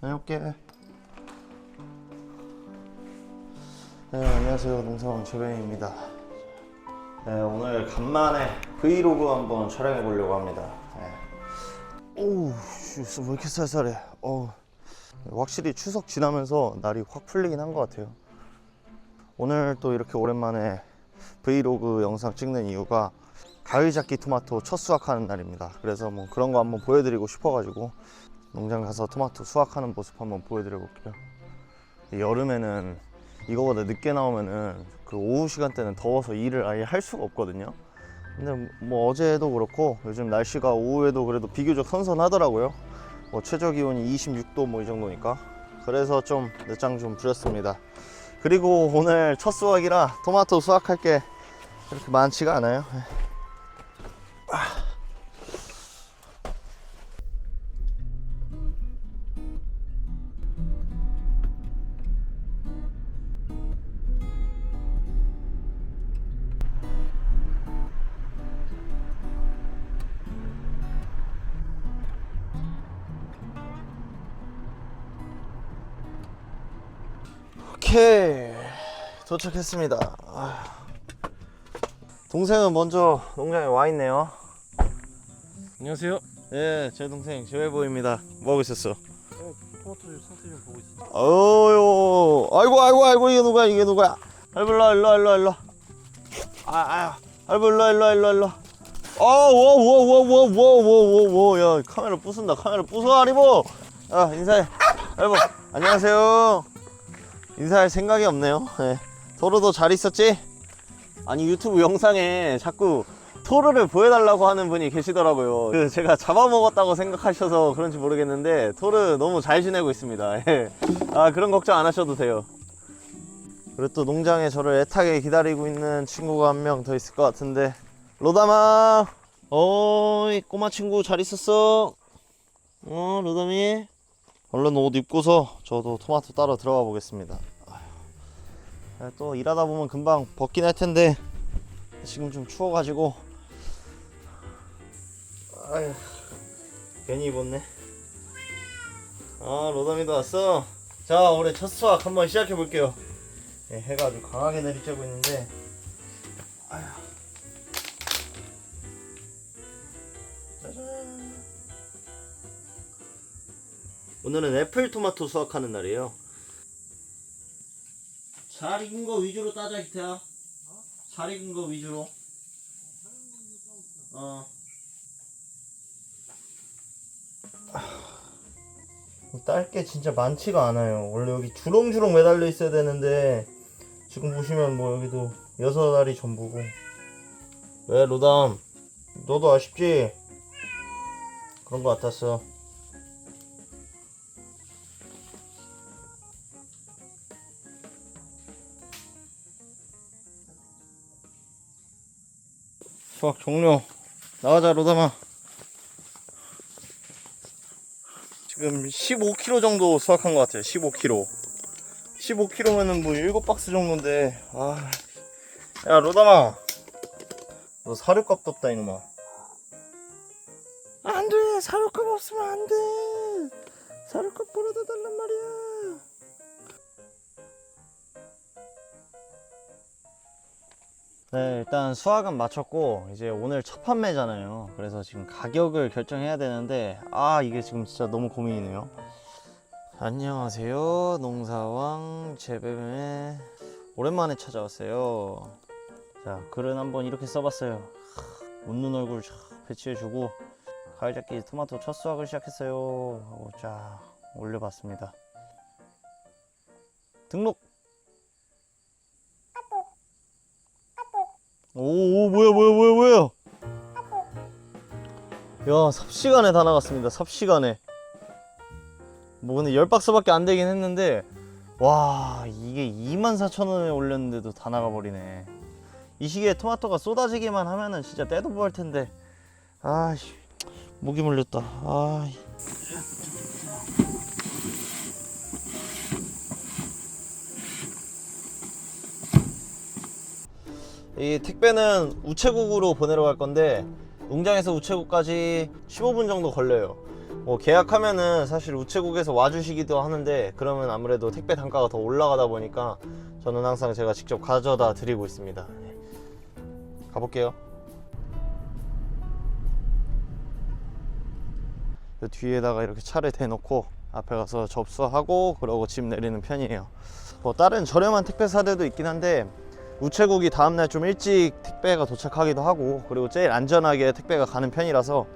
다녀올게. 네, 안녕하세요. 농사원 최병입니다. 네, 오늘 간만에 브이로그 한번 촬영해 보려고 합니다. 네. 오우, 씨, 왜 이렇게 쌀쌀해? 어, 확실히 추석 지나면서 날이 확 풀리긴 한 것 같아요. 오늘 또 이렇게 오랜만에 브이로그 영상 찍는 이유가 가을 잡기 토마토 첫 수확하는 날입니다. 그래서 뭐 그런 거 한번 보여드리고 싶어가지고 농장 가서 토마토 수확하는 모습 한번 보여드려 볼게요. 여름에는 이거보다 늦게 나오면은 그 오후 시간대는 더워서 일을 아예 할 수가 없거든요. 근데 뭐 어제도 그렇고 요즘 날씨가 오후에도 그래도 비교적 선선하더라고요. 뭐 최저 기온이 26도 뭐 이 정도니까 그래서 좀 늦장 좀 부렸습니다. 그리고 오늘 첫 수확이라 토마토 수확할 게 그렇게 많지가 않아요. 오케이 도착했습니다. 아. 동생은 먼저 농장에 와 있네요. 안녕하세요. 예, 제 동생 재회보입니다. 뭐 하고 있었어? 토마토 좀 상태 좀 보고 있어. 어유, 아이고 아이고 아이고 이게 누구야 이게 누구야? 할부 일로 와, 일로 와, 일로 와, 일로. 와. 아, 아, 할부 일로 와, 일로 와, 일로 와, 일로. 와. 어, 워워워워워워워워워 야 카메라 부순다 카메라 부숴 아리보. 야 인사해. 할부 안녕하세요. 인사할 생각이 없네요. 예. 도로도 잘 있었지? 아니 유튜브 영상에 자꾸 토르를 보여달라고 하는 분이 계시더라고요. 그 제가 잡아먹었다고 생각하셔서 그런지 모르겠는데 토르 너무 잘 지내고 있습니다. 예. 아 그런 걱정 안 하셔도 돼요. 그리고 또 농장에 저를 애타게 기다리고 있는 친구가 한 명 더 있을 것 같은데 로다마 어이 꼬마 친구 잘 있었어? 어 로다미 얼른 옷 입고서 저도 토마토 따러 들어가 보겠습니다. 아휴. 또 일하다 보면 금방 벗긴 할 텐데 지금 좀 추워가지고. 아휴. 괜히 입었네. 아 로다미도 왔어. 자 올해 첫 수확 한번 시작해 볼게요. 예, 해가 아주 강하게 내리쬐고 있는데. 아휴 오늘은 애플 토마토 수확하는 날이에요 잘 익은 거 위주로 따자 기태야 잘 익은 거 위주로. 어. 딸 게 진짜 많지가 않아요. 원래 여기 주렁주렁 매달려 있어야 되는데 지금 보시면 뭐 여기도 여섯 알이 전부고. 왜 로담? 너도 아쉽지? 그런 거 같았어. 수확 종료. 나가자 로다마. 지금 15kg 정도 수확한 것 같아요. 15kg. 15kg면은 뭐 7박스 정도인데. 아. 야 로다마. 너 사료값도 없다 이놈아. 안 돼. 사료값 없으면 안 돼. 사료값 벌어다 달란 말이야. 네, 일단 수학은 마쳤고 이제 오늘 첫 판매잖아요. 그래서 지금 가격을 결정해야 되는데 아 이게 지금 진짜 너무 고민이네요. 안녕하세요, 농사왕 재배매 오랜만에 찾아왔어요. 자 글은 한번 이렇게 써봤어요. 하, 웃는 얼굴 쫙 배치해주고 가을잡기 토마토 첫 수확을 시작했어요. 하고 쫙 올려봤습니다. 등록. 오, 오 뭐야 뭐야 뭐야 뭐야? 야 삽시간에 다 나갔습니다 삽시간에. 뭐 근데 10박스밖에 안 되긴 했는데 와 이게 24,000원에 올렸는데도 다 나가버리네. 이 시기에 토마토가 쏟아지기만 하면은 진짜 떼도 구할 텐데. 아씨 목이 물렸다. 아이 택배는 우체국으로 보내러 갈 건데 농장에서 우체국까지 15분 정도 걸려요. 뭐 계약하면은 사실 우체국에서 와주시기도 하는데 그러면 아무래도 택배 단가가 더 올라가다 보니까 저는 항상 제가 직접 가져다 드리고 있습니다. 네. 가볼게요. 요 뒤에다가 이렇게 차를 대놓고 앞에 가서 접수하고 그러고 집 내리는 편이에요. 뭐 다른 저렴한 택배사들도 있긴 한데 우체국이 다음날 좀 일찍 택배가 도착하기도 하고 그리고 제일 안전하게 택배가 가는 편이라서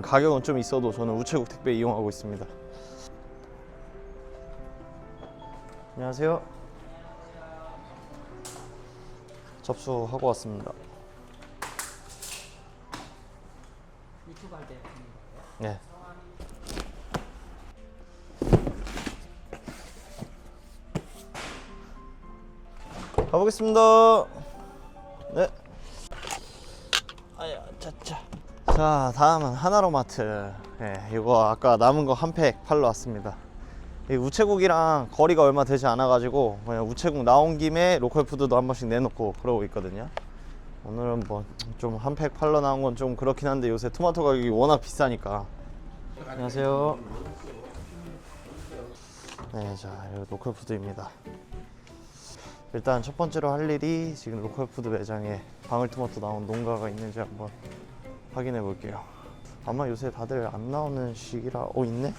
가격은 좀 있어도 저는 우체국 택배 이용하고 있습니다. 안녕하세요. 접수하고 왔습니다. 유튜브 할때 네. 가보겠습니다. 네. 아야, 짜짜. 자, 다음은 하나로마트. 예, 이거 아까 남은 거 한 팩 팔러 왔습니다. 이 우체국이랑 거리가 얼마 되지 않아가지고 그냥 우체국 나온 김에 로컬 푸드도 한 번씩 내놓고 그러고 있거든요. 오늘은 뭐 좀 한 팩 팔러 나온 건 좀 그렇긴 한데 요새 토마토 가격이 워낙 비싸니까. 안녕하세요. 네, 자, 여기 로컬 푸드입니다. 일단 첫 번째로 할 일이 지금 로컬 푸드 매장에 방울토마토 나온 농가가 있는지 한번 확인해 볼게요. 아마 요새 다들 안 나오는 시기라, 어 있네.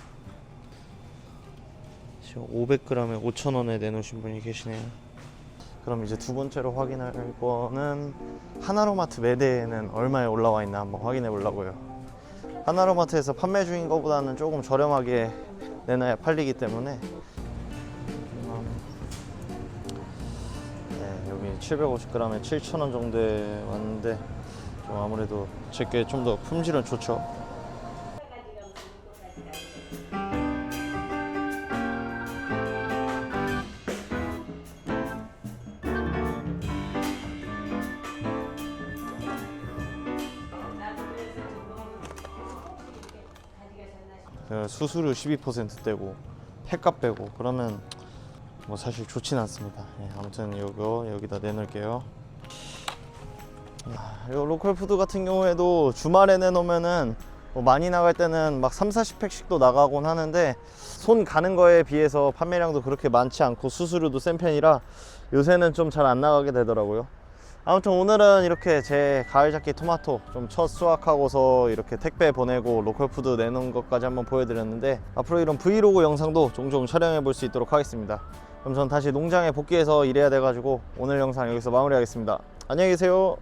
지금 500g에 5,000원에 내놓으신 분이 계시네요. 그럼 이제 두 번째로 확인할 거는 하나로마트 매대에는 얼마에 올라와 있나 한번 확인해 보려고요. 하나로마트에서 판매 중인 것보다는 조금 저렴하게 내놔야 팔리기 때문에 750g에 7,000원 정도에 왔는데 좀 아무래도 제게 좀 더 품질은 좋죠. 그 수수료 12% 떼고 횟값 빼고 그러면 뭐 사실 좋진 않습니다. 예, 아무튼 이거 여기다 내놓을게요. 이 로컬 푸드 같은 경우에도 주말에 내놓으면은 뭐 많이 나갈 때는 막 3, 40팩씩도 나가곤 하는데 손 가는 거에 비해서 판매량도 그렇게 많지 않고 수수료도 센 편이라 요새는 좀 잘 안 나가게 되더라고요. 아무튼 오늘은 이렇게 제 가을 잡기 토마토 좀 첫 수확하고서 이렇게 택배 보내고 로컬 푸드 내놓은 것까지 한번 보여드렸는데 앞으로 이런 브이로그 영상도 종종 촬영해 볼 수 있도록 하겠습니다. 그럼 전 다시 농장에 복귀해서 일해야 돼가지고 오늘 영상 여기서 마무리하겠습니다. 안녕히 계세요.